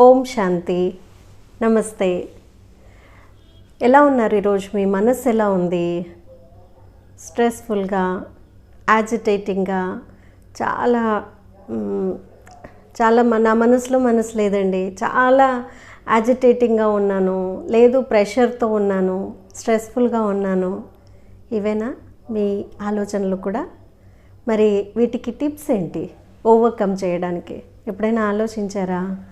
ఓం శాంతి. నమస్తే. ఎలా ఉన్నారు ఈరోజు? మీ మనసు ఎలా ఉంది? స్ట్రెస్ఫుల్గా యాజిటేటింగ్గా చాలా చాలా నా మనసులో మనసు లేదండి. చాలా యాజిటేటింగ్గా ఉన్నాను. లేదు ప్రెషర్తో ఉన్నాను. స్ట్రెస్ఫుల్గా ఉన్నాను. ఇవేనా మీ ఆలోచనలు కూడా? మరి వీటికి టిప్స్ ఏంటి? ఓవర్కమ్ చేయడానికి. ఎప్పుడైనా ఆలోచించారా?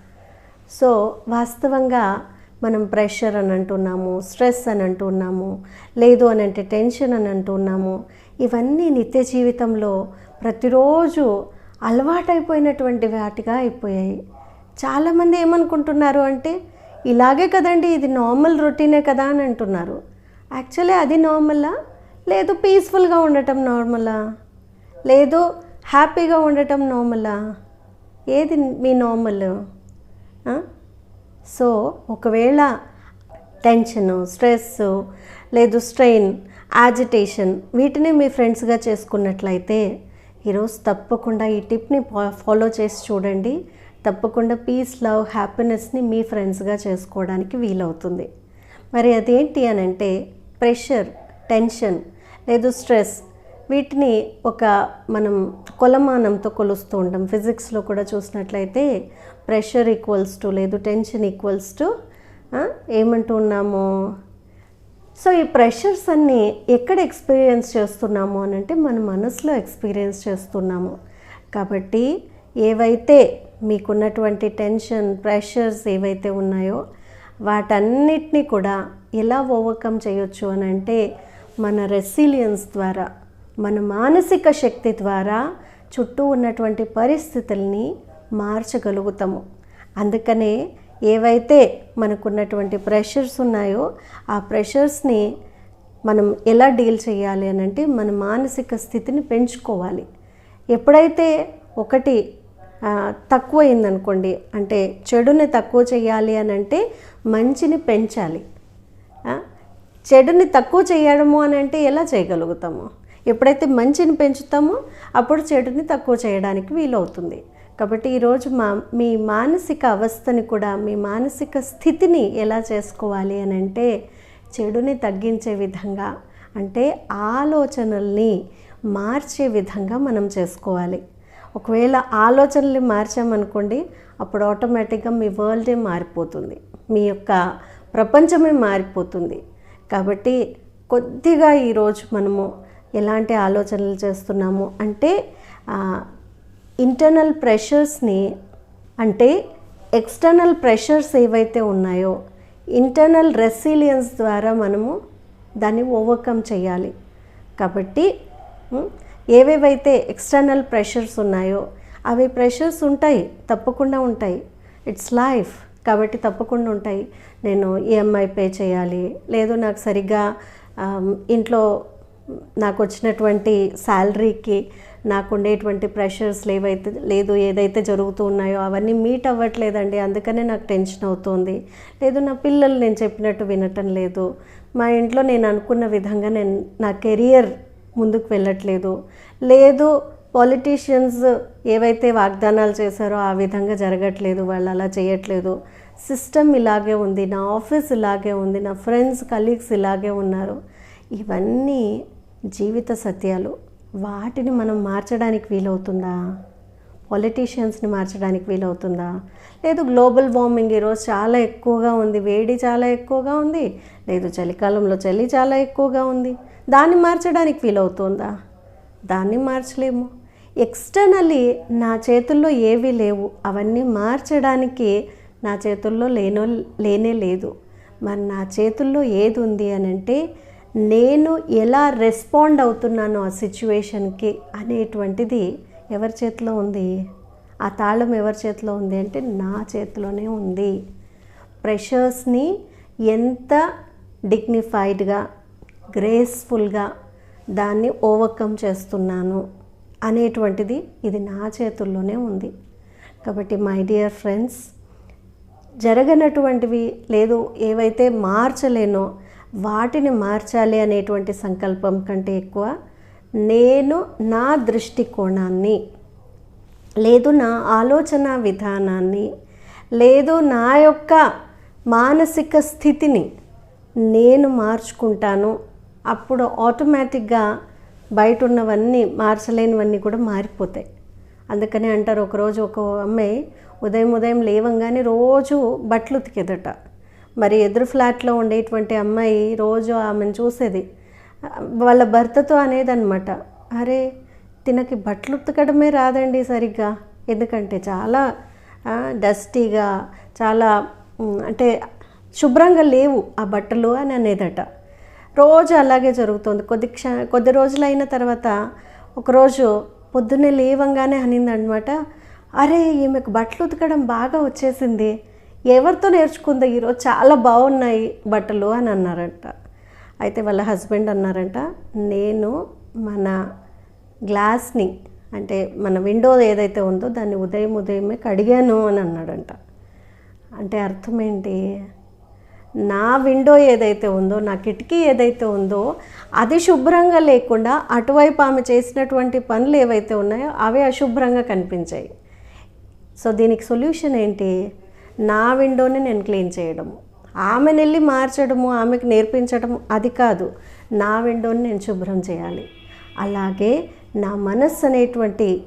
సో వాస్తవంగా మనం ప్రెషర్ అని అంటున్నాము స్ట్రెస్ అని అంటున్నాము లేదు అని అంటే టెన్షన్ అని అంటున్నాము ఇవన్నీ నిత్య జీవితంలో ప్రతిరోజు అలవాటైపోయినటువంటి వాటిగా అయిపోయాయి. చాలామంది ఏమనుకుంటున్నారు అంటే ఇలాగే కదండి ఇది నార్మల్ రొటీనే కదా అని అంటున్నారు. యాక్చువల్లీ అది నార్మలా? లేదు పీస్ఫుల్గా ఉండటం నార్మలా? లేదు హ్యాపీగా ఉండటం నార్మలా? ఏది మీ నార్మల్? సో ఒకవేళ టెన్షన్ స్ట్రెస్ లేదు స్ట్రెయిన్ యాజిటేషన్ వీటిని మీ ఫ్రెండ్స్గా చేసుకున్నట్లయితే ఈరోజు తప్పకుండా ఈ టిప్ని ఫాలో చేసి చూడండి. తప్పకుండా పీస్ లవ్ హ్యాపీనెస్ని మీ ఫ్రెండ్స్గా చేసుకోవడానికి వీలవుతుంది. మరి అదేంటి అని అంటే ప్రెషర్ టెన్షన్ లేదు స్ట్రెస్ వీటిని ఒక మనం కొలమానంతో కొలుస్తూ ఉంటాం. ఫిజిక్స్లో కూడా చూసినట్లయితే ప్రెషర్ ఈక్వల్స్ టు లేదు టెన్షన్ ఈక్వల్స్ టు ఏమంటూ ఉన్నాము సో ఈ ప్రెషర్స్ అన్నీ ఎక్కడ ఎక్స్పీరియన్స్ చేస్తున్నాము అని అంటే మన మనసులో ఎక్స్పీరియన్స్ చేస్తున్నాము. కాబట్టి ఏవైతే మీకున్నటువంటి టెన్షన్ ప్రెషర్స్ ఏవైతే ఉన్నాయో వాటన్నిటినీ కూడా ఎలా ఓవర్కమ్ చేయొచ్చు అని అంటే మన రెసిలియన్స్ ద్వారా మన మానసిక శక్తి ద్వారా చుట్టూ ఉన్నటువంటి పరిస్థితుల్ని మార్చగలుగుతాము. అందుకనే ఏవైతే మనకున్నటువంటి ప్రెషర్స్ ఉన్నాయో ఆ ప్రెషర్స్ని మనం ఎలా డీల్ చేయాలి అని అంటే మన మానసిక స్థితిని పెంచుకోవాలి. ఎప్పుడైతే ఒకటి తక్కువైందనుకోండి తక్కువ అయిందనుకోండి అంటే చెడుని తక్కువ చేయాలి అని అంటే మంచిని పెంచాలి. చెడుని తక్కువ చేయడము అని అంటే ఎలా చేయగలుగుతాము? ఎప్పుడైతే మంచిని పెంచుతామో అప్పుడు చెడుని తక్కువ చేయడానికి వీలవుతుంది. కాబట్టి ఈరోజు మా మీ మానసిక అవస్థని కూడా మీ మానసిక స్థితిని ఎలా చేసుకోవాలి అని అంటే చెడుని తగ్గించే విధంగా అంటే ఆలోచనల్ని మార్చే విధంగా మనం చేసుకోవాలి. ఒకవేళ ఆలోచనల్ని మార్చామనుకోండి అప్పుడు ఆటోమేటిక్గా మీ వరల్డే మారిపోతుంది. మీ యొక్క ప్రపంచమే మారిపోతుంది. కాబట్టి కొద్దిగా ఈరోజు మనము ఎలాంటి ఆలోచనలు చేస్తున్నాము అంటే ఇంటర్నల్ ప్రెషర్స్ని అంటే ఎక్స్టర్నల్ ప్రెషర్స్ ఏవైతే ఉన్నాయో ఇంటర్నల్ రెసిలియన్స్ ద్వారా మనము దాన్ని ఓవర్కమ్ చేయాలి. కాబట్టి ఏవేవైతే ఎక్స్టర్నల్ ప్రెషర్స్ ఉన్నాయో అవి ప్రెషర్స్ ఉంటాయి తప్పకుండా ఉంటాయి. ఇట్స్ లైఫ్ కాబట్టి తప్పకుండా ఉంటాయి. నేను ఈఎంఐ పే చేయాలి లేదు నాకు సరిగ్గా ఇంట్లో నాకు వచ్చినటువంటి శాలరీకి నాకు ఉండేటువంటి ప్రెషర్స్ ఏవైతే లేదు ఏదైతే జరుగుతూ ఉన్నాయో అవన్నీ మీట్ అవ్వట్లేదండి. అందుకనే నాకు టెన్షన్ అవుతుంది. లేదు నా పిల్లలు నేను చెప్పినట్టు వినటం లేదు. మా ఇంట్లో నేను అనుకున్న విధంగా నేను నా కెరియర్ ముందుకు వెళ్ళట్లేదు. లేదు పాలిటీషియన్స్ ఏవైతే వాగ్దానాలు చేశారో ఆ విధంగా జరగట్లేదు. వాళ్ళు అలా చేయట్లేదు. సిస్టమ్ ఇలాగే ఉంది. నా ఆఫీస్ ఇలాగే ఉంది. నా ఫ్రెండ్స్ కలీగ్స్ ఇలాగే ఉన్నారు. ఇవన్నీ జీవిత సత్యాలు. వాటిని మనం మార్చడానికి వీలవుతుందా? పొలిటీషియన్స్ని మార్చడానికి వీలవుతుందా? లేదు గ్లోబల్ వార్మింగ్ ఈరోజు చాలా ఎక్కువగా ఉంది వేడి చాలా ఎక్కువగా ఉంది లేదు చలికాలంలో చలి చాలా ఎక్కువగా ఉంది. దాన్ని మార్చడానికి వీలవుతుందా? దాన్ని మార్చలేము. ఎక్స్టర్నల్లీ నా చేతుల్లో ఏవీ లేవు అవన్నీ మార్చడానికి నా చేతుల్లో లేనో లేనే లేదు. మరి నా చేతుల్లో ఏది ఉంది అని అంటే నేను ఎలా రెస్పాండ్ అవుతున్నానో ఆ సిచ్యువేషన్కి అనేటువంటిది ఎవరి చేతిలో ఉంది? ఆ తాళం ఎవరి చేతిలో ఉంది అంటే నా చేతిలోనే ఉంది. ప్రెషర్స్ని ఎంత డిగ్నిఫైడ్గా గ్రేస్ఫుల్గా దాన్ని ఓవర్కమ్ చేస్తున్నాను అనేటువంటిది ఇది నా చేతుల్లోనే ఉంది. కాబట్టి మై డియర్ ఫ్రెండ్స్ జరగనటువంటివి లేదు ఏవైతే మార్చలేనో వాటిని మార్చాలి అనేటువంటి సంకల్పం కంటే ఎక్కువ నేను నా దృష్టికోణాన్ని లేదు నా ఆలోచన విధానాన్ని లేదు నా యొక్క మానసిక స్థితిని నేను మార్చుకుంటాను. అప్పుడు ఆటోమేటిక్గా బయట ఉన్నవన్నీ మార్చలేనివన్నీ కూడా మారిపోతాయి. అందుకని అంటారు ఒకరోజు ఒక అమ్మాయి ఉదయం ఉదయం లేవంగానే రోజు బట్టలు ఉతికేదట. మరి ఎదురు ఫ్లాట్లో ఉండేటువంటి అమ్మాయి రోజు ఆమెను చూసేది. వాళ్ళ భర్తతో అనేదన్నమాట అరే తినకి బట్టలు ఉతకడమే రాదండి సరిగ్గా. ఎందుకంటే చాలా డస్టీగా చాలా అంటే శుభ్రంగా లేవు ఆ బట్టలు అని అనేదట. రోజు అలాగే జరుగుతుంది. కొద్ది క్ష కొద్ది రోజులు అయిన తర్వాత ఒకరోజు పొద్దున్నే లేవంగానే అనిందనమాట అరే ఈమెకు బట్టలు ఉతకడం బాగా వచ్చేసింది. ఎవరితో నేర్చుకుందా? ఈరోజు చాలా బాగున్నాయి బట్టలు అని అన్నారంట. అయితే వాళ్ళ హస్బెండ్ అన్నారంట నేను మన గ్లాస్ని అంటే మన విండో ఏదైతే ఉందో దాన్ని ఉదయం ఉదయమే కడిగాను అని అన్నాడంట. అంటే అర్థం ఏంటి? నా విండో ఏదైతే ఉందో నా కిటికీ ఏదైతే ఉందో అది శుభ్రంగా లేకుండా అటువైపు ఆమె చేసినటువంటి పనులు ఏవైతే ఉన్నాయో అవే అశుభ్రంగా కనిపించాయి. సో దీనికి సొల్యూషన్ ఏంటి? నా విండోని నేను క్లీన్ చేయడము. ఆమెను వెళ్ళి మార్చడము ఆమెకు నేర్పించడము అది కాదు. నా విండోని నేను శుభ్రం చేయాలి. అలాగే నా మనస్సు అనేటువంటి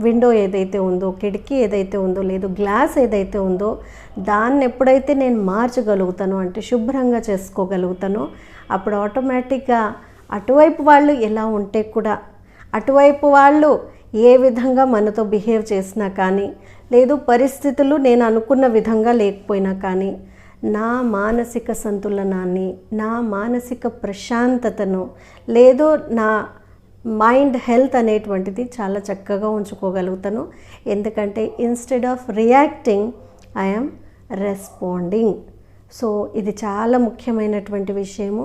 విండో ఏదైతే ఉందో కిటికీ ఏదైతే ఉందో లేదు గ్లాస్ ఏదైతే ఉందో దాన్ని ఎప్పుడైతే నేను మార్చగలుగుతానో అంటే శుభ్రంగా చేసుకోగలుగుతానో అప్పుడు ఆటోమేటిక్గా అటువైపు వాళ్ళు ఎలా ఉంటే కూడా అటువైపు వాళ్ళు ఏ విధంగా మనతో బిహేవ్ చేసినా కానీ లేదు పరిస్థితులు నేను అనుకున్న విధంగా లేకపోయినా కానీ నా మానసిక సంతులనాన్ని నా మానసిక ప్రశాంతతను లేదో నా మైండ్ హెల్త్ అనేటువంటిది చాలా చక్కగా ఉంచుకోగలుగుతాను. ఎందుకంటే instead of reacting I'm responding. So ఇది చాలా ముఖ్యమైనటువంటి విషయము.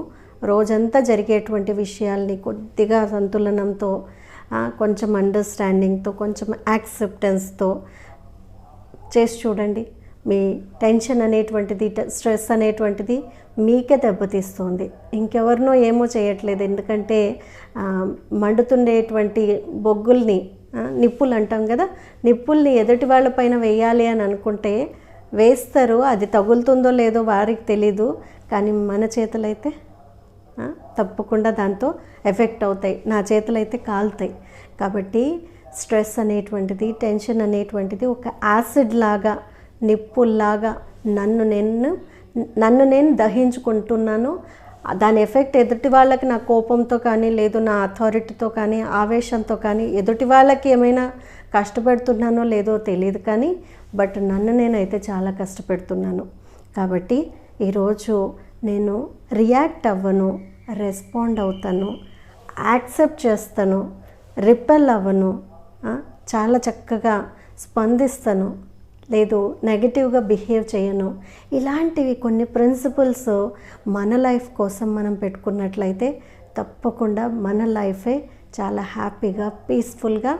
రోజంతా జరిగేటువంటి విషయాల్ని కొద్దిగా సంతులనంతో కొంచెం అండర్స్టాండింగ్తో కొంచెం యాక్సెప్టెన్స్తో చేసి చూడండి. మీ టెన్షన్ అనేటువంటిది స్ట్రెస్ అనేటువంటిది మీకే దెబ్బతీస్తుంది. ఇంకెవరినో ఏమో చేయట్లేదు. ఎందుకంటే మండుతుండేటువంటి బొగ్గుల్ని నిప్పులు అంటాం కదా నిప్పుల్ని ఎదుటి వాళ్ళపైన వేయాలి అని అనుకుంటే వేస్తారు. అది తగులుతుందో లేదో వారికి తెలీదు. కానీ మన చేతులైతే తప్పకుండా దాంతో ఎఫెక్ట్ అవుతాయి. నా చేతులు అయితే కాలుతాయి. కాబట్టి స్ట్రెస్ అనేటువంటిది టెన్షన్ అనేటువంటిది ఒక యాసిడ్ లాగా నిప్పుల్లాగా నన్ను నేను నన్ను నేను దహించుకుంటున్నాను. దాని ఎఫెక్ట్ ఎదుటి వాళ్ళకి నా కోపంతో కానీ లేదు నా అథారిటీతో కానీ ఆవేశంతో కానీ ఎదుటి వాళ్ళకి ఏమైనా కష్టపెడుతున్నానో లేదో తెలియదు కానీ బట్ నన్ను నేనైతే చాలా కష్టపెడుతున్నాను. కాబట్టి ఈరోజు నేను రియాక్ట్ అవ్వను రెస్పాండ్ అవుతాను యాక్సెప్ట్ చేస్తాను రిపెల్ అవ్వను చాలా చక్కగా స్పందిస్తాను లేదు నెగిటివ్గా బిహేవ్ చేయను. ఇలాంటివి కొన్ని ప్రిన్సిపల్స్ మన లైఫ్ కోసం మనం పెట్టుకున్నట్లయితే తప్పకుండా మన లైఫే చాలా హ్యాపీగా పీస్ఫుల్గా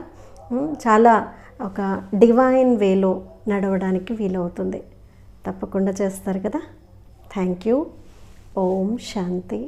చాలా ఒక డివైన్ వేలో నడవడానికి వీలవుతుంది. తప్పకుండా చేస్తారు కదా. Thank you. Om Shanti